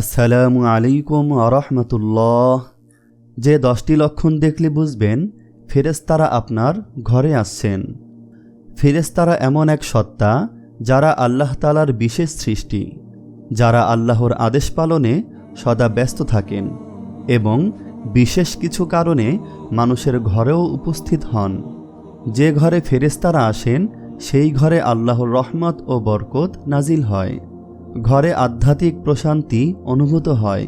আসসালামু আলাইকুম আরহামতুল্লাহ যে দশটি লক্ষণ দেখলে বুঝবেন, ফেরেশতারা আপনার ঘরে আসছেন। ফেরেশতারা এমন এক সত্তা, যারা আল্লাহ তালার বিশেষ সৃষ্টি, যারা আল্লাহর আদেশ পালনে সদা ব্যস্ত থাকেন এবং বিশেষ কিছু কারণে মানুষের ঘরেও উপস্থিত হন। যে ঘরে ফেরেশতারা আসেন, সেই ঘরে আল্লাহর রহমত ও বরকত নাজিল হয়। ঘরে আধ্যাত্মিক প্রশান্তি অনুভূত হয়,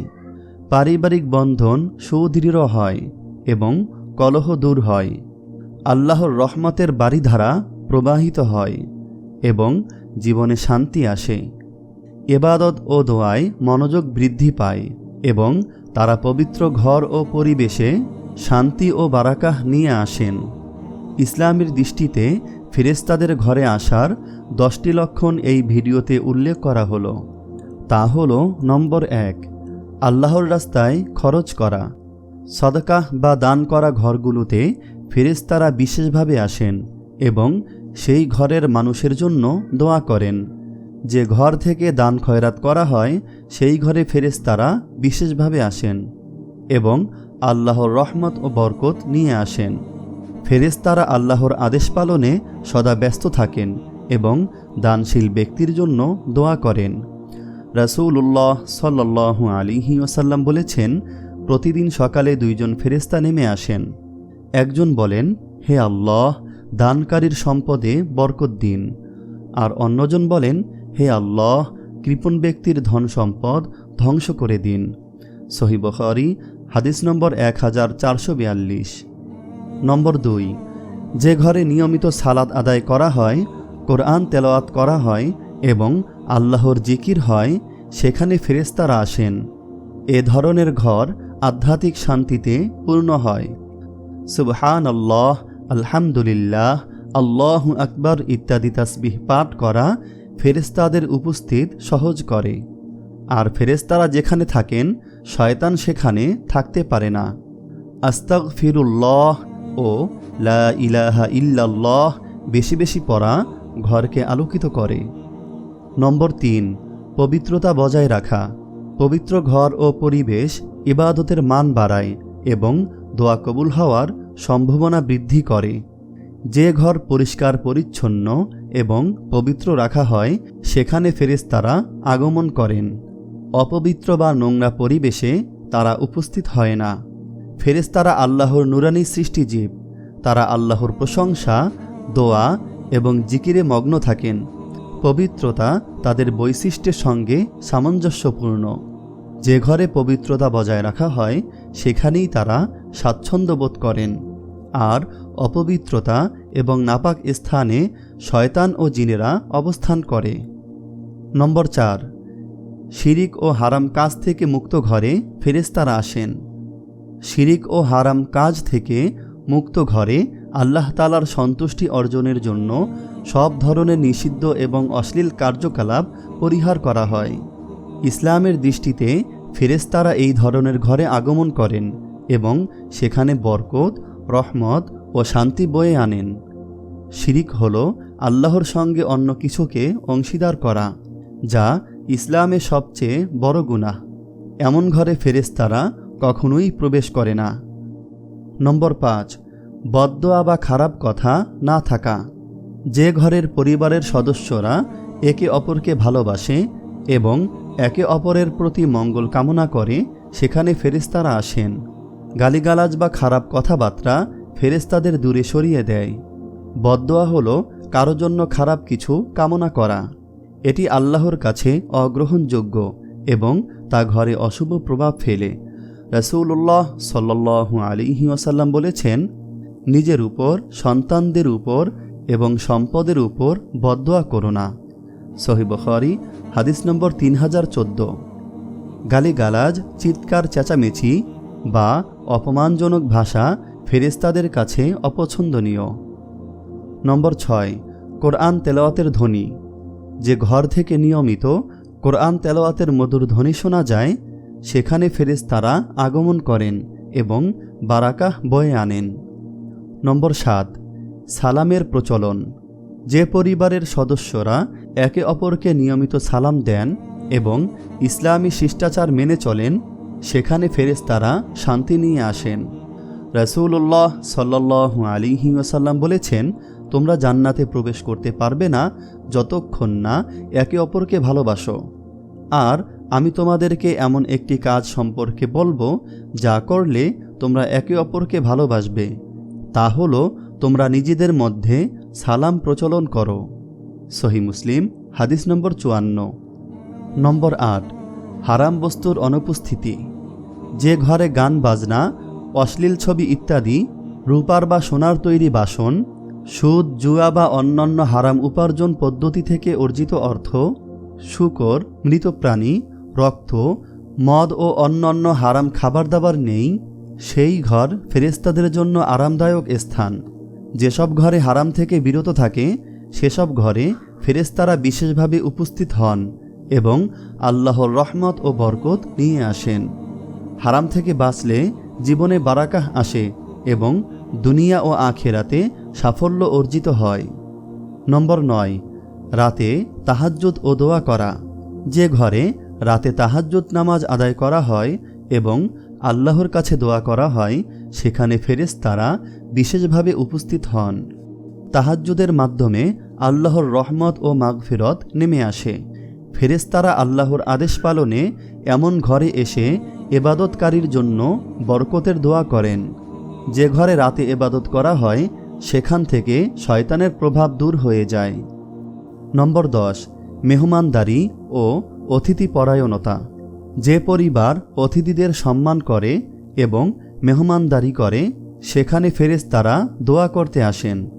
পারিবারিক বন্ধন সুদৃঢ় হয় এবং কলহ দূর হয়। আল্লাহর রহমতের বাড়িধারা প্রবাহিত হয় এবং জীবনে শান্তি আসে। এবাদত ও দোয়ায় মনোযোগ বৃদ্ধি পায় এবং তারা পবিত্র ঘর ও পরিবেশে শান্তি ও বারাকাহ নিয়ে আসেন। ইসলামের দৃষ্টিতে ফেরেস্তাদের ঘরে আসার দশটি লক্ষণ এই ভিডিওতে উল্লেখ করা হলো। তা হল, নম্বর এক, আল্লাহর রাস্তায় খরচ করা। সদকাহ বা দান করা ঘরগুলোতে ফেরেস্তারা বিশেষভাবে আসেন এবং সেই ঘরের মানুষের জন্য দোয়া করেন। যে ঘর থেকে দান খয়রাত করা হয়, সেই ঘরে ফেরেস্তারা বিশেষভাবে আসেন এবং আল্লাহর রহমত ও বরকত নিয়ে আসেন। ফেরেস্তারা আল্লাহর আদেশ পালনে সদা ব্যস্ত থাকেন এবং দানশীল ব্যক্তির জন্য দোয়া করেন। রাসূলুল্লাহ সাল্লাহ আলিহি ওসাল্লাম বলেছেন, প্রতিদিন সকালে দুইজন ফেরেস্তা নেমে আসেন। একজন বলেন, হে আল্লাহ, দানকারীর সম্পদে বরকত দিন। আর অন্যজন বলেন, হে আল্লাহ, কৃপণ ব্যক্তির ধন সম্পদ ধ্বংস করে দিন। সহিবখারি হাদিস নম্বর এক হাজার চারশো বিয়াল্লিশ। নম্বর দুই, যে ঘরে নিয়মিত সালাদ আদায় করা হয়, কোরআন তেলাওয়াত করা হয় এবং আল্লাহর জিকির হয়, সেখানে ফেরেস্তারা আসেন। এ ধরনের ঘর আধ্যাত্মিক শান্তিতে পূর্ণ হয়। সুবহান আল্লাহ আলহামদুলিল্লাহ, আল্লাহ আকবর ইত্যাদি তাসবিহ পাঠ করা ফেরেস্তাদের উপস্থিত সহজ করে। আর ফেরেস্তারা যেখানে থাকেন, শয়তান সেখানে থাকতে পারে না। আস্তাক ফিরুল্লাহ ও লা ইলাহা ইল্লাল্লাহ বেশি বেশি পড়া ঘরকে আলোকিত করে। নম্বর তিন, পবিত্রতা বজায় রাখা। পবিত্র ঘর ও পরিবেশ ইবাদতের মান বাড়ায় এবং দোয়া কবুল হওয়ার সম্ভাবনা বৃদ্ধি করে। যে ঘর পরিষ্কার, পরিচ্ছন্ন এবং পবিত্র রাখা হয়, সেখানে ফেরেশতারা আগমন করেন। অপবিত্র বা নোংরা পরিবেশে তারা উপস্থিত হয় না। ফেরেশতারা আল্লাহর নুরানি সৃষ্টিজীব তারা আল্লাহর প্রশংসা, দোয়া এবং জিকিরে মগ্ন থাকেন। পবিত্রতা তাদের বৈশিষ্ট্যের সঙ্গে সামঞ্জস্যপূর্ণ। যে ঘরে পবিত্রতা বজায় রাখা হয়, সেখানেই তারা স্বাচ্ছন্দ্য বোধ করেন। আর অপবিত্রতা এবং নাপাক স্থানে শয়তান ও জিনেরা অবস্থান করে। নম্বর চার, শিরিক ও হারাম কাজ থেকে মুক্ত ঘরে ফেরেস্তারা আসেন। শিরিক ও হারাম কাজ থেকে মুক্ত ঘরে আল্লাহ তালার সন্তুষ্টি অর্জনের জন্য সব ধরনের নিষিদ্ধ এবং অশ্লীল কার্যকলাপ পরিহার করা হয়। ইসলামের দৃষ্টিতে ফেরেস্তারা এই ধরনের ঘরে আগমন করেন এবং সেখানে বরকত, রহমত ও শান্তি বয়ে আনেন। শিরিক হল আল্লাহর সঙ্গে অন্য কিছুকে অংশীদার করা, যা ইসলামে সবচেয়ে বড় গুনাহ। এমন ঘরে ফেরেস্তারা কখনোই প্রবেশ করে না। নম্বর পাঁচ বদদোয়া বা খারাপ কথা না থাকা। যে ঘরের পরিবারের সদস্যরা একে অপরকে ভালোবাসে এবং একে অপরের প্রতি মঙ্গল কামনা করে, সেখানে ফেরেস্তারা আসেন। গালিগালাজ বা খারাপ কথাবার্তা ফেরেস্তাদের দূরে সরিয়ে দেয়। বদদোয়া হল কারও জন্য খারাপ কিছু কামনা করা। এটি আল্লাহর কাছে অগ্রহণযোগ্য এবং তা ঘরে অশুভ প্রভাব ফেলে। রসুল্লাহ সাল্লু আলিহি ওসাল্লাম বলেছেন, নিজের উপর, সন্তানদের উপর এবং সম্পদের উপর বদোয়া করো না। সহিবখারি হাদিস নম্বর তিন হাজার চোদ্দ। গালিগালাজ, চিৎকার, চেঁচামেচি বা অপমানজনক ভাষা ফেরেস্তাদের কাছে অপছন্দনীয়। নম্বর ছয়, কোরআন তেলাওয়াতের ধ্বনি। যে ঘর থেকে নিয়মিত কোরআন তেলাওয়াতের মধুর ধ্বনি শোনা যায় সেখানে ফেরেস্তারা আগমন করেন এবং বারাকাহ বয়ে আনেন। নম্বর সাত, সালামের প্রচলন। যে পরিবারের সদস্যরা একে অপরকে নিয়মিত সালাম দেন এবং ইসলামী শিষ্টাচার মেনে চলেন, সেখানে ফেরেশতারা শান্তি নিয়ে আসেন। রসুল্লাহ সাল্লাহ আলিহি ওসাল্লাম বলেছেন, তোমরা জান্নাতে প্রবেশ করতে পারবে না যতক্ষণ না একে অপরকে ভালোবাসো। আর আমি তোমাদেরকে এমন একটি কাজ সম্পর্কে বলব, যা করলে তোমরা একে অপরকে ভালোবাসবে। তা হলো, তোমরা নিজেদের মধ্যে সালাম প্রচলন করো। সহি মুসলিম, হাদিস নম্বর চুয়ান্ন। নম্বর আট, হারাম বস্তুর অনুপস্থিতি। যে ঘরে গান, বাজনা, অশ্লীল ছবি ইত্যাদি, রূপার বা সোনার তৈরি বাসন, সুদ, জুয়া বা অন্যান্য হারাম উপার্জন পদ্ধতি থেকে অর্জিত অর্থ, শুকর, মৃত প্রাণী রক্ত, মদ ও অন্যান্য হারাম খাবার দাবার নেই, সেই ঘর ফেরেস্তাদের জন্য আরামদায়ক স্থান। যেসব ঘরে হারাম থেকে বিরত থাকে, সেসব ঘরে ফেরেস্তারা বিশেষভাবে উপস্থিত হন এবং আল্লাহর রহমত ও বরকত নিয়ে আসেন। হারাম থেকে বাঁচলে জীবনে বারাকাহ আসে এবং দুনিয়া ও আখেরাতে সাফল্য অর্জিত হয়। নম্বর নয়, রাতে তাহাজ্জুদ ও দোয়া করা। যে ঘরে রাতে তাহাজ্জুদ নামাজ আদায় করা হয় এবং আল্লাহর কাছে দোয়া করা হয়, সেখানে ফেরেশতারা বিশেষভাবে উপস্থিত হন। তাহাজ্জুদের মাধ্যমে আল্লাহর রহমত ও মাগফিরত নেমে আসে। ফেরেশতারা আল্লাহর আদেশ পালনে এমন ঘরে এসে এবাদতকারীর জন্য বরকতের দোয়া করেন। যে ঘরে রাতে এবাদত করা হয়, সেখান থেকে শয়তানের প্রভাব দূর হয়ে যায়। নম্বর দশ, মেহমানদারি ও অতিথি পরায়ণতা যে পরিবার অতিথিদের সম্মান করে এবং মেহমানদারি করে, সেখানে ফেরেস তারা দোয়া করতে আসেন।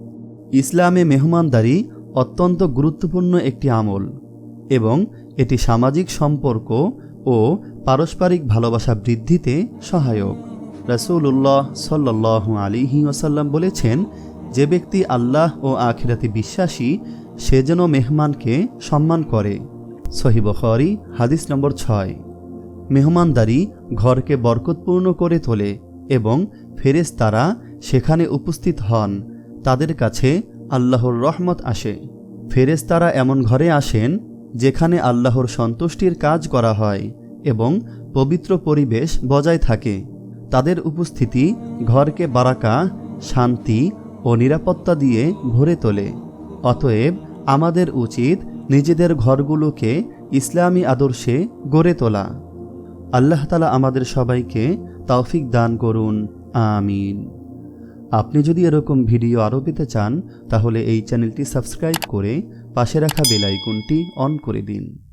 ইসলামে মেহমানদারি অত্যন্ত গুরুত্বপূর্ণ একটি আমল এবং এটি সামাজিক সম্পর্ক ও পারস্পরিক ভালোবাসা বৃদ্ধিতে সহায়ক। রসুল্লাহ সাল্লাহ আলিহি ওসাল্লাম বলেছেন, যে ব্যক্তি আল্লাহ ও আখিরাতে বিশ্বাসী, সে যেন মেহমানকে সম্মান করে। সহিবখরি হাদিস নম্বর ছয়। মেহমানদারি ঘরকে বরকতপূর্ণ করে তোলে এবং ফেরেশতারা সেখানে উপস্থিত হন, তাদের কাছে আল্লাহর রহমত আসে। ফেরেশতারা এমন ঘরে আসেন যেখানে আল্লাহর সন্তুষ্টির কাজ করা হয় এবং পবিত্র পরিবেশ বজায় থাকে। তাদের উপস্থিতি ঘরকে বারাকা, শান্তি ও নিরাপত্তা দিয়ে ভরে তোলে। অতএব আমাদের উচিত নিজেদের ঘরগুলোকে ইসলামী আদর্শে গড়ে তোলা। আল্লাহ তালা আমাদের সবাইকে তৌফিক দান করুন। আমিন। আপনি যদি এরকম ভিডিও আরও পেতে চান, তাহলে এই চ্যানেলটি সাবস্ক্রাইব করে পাশে রাখা বেলাইকনটি অন করে দিন।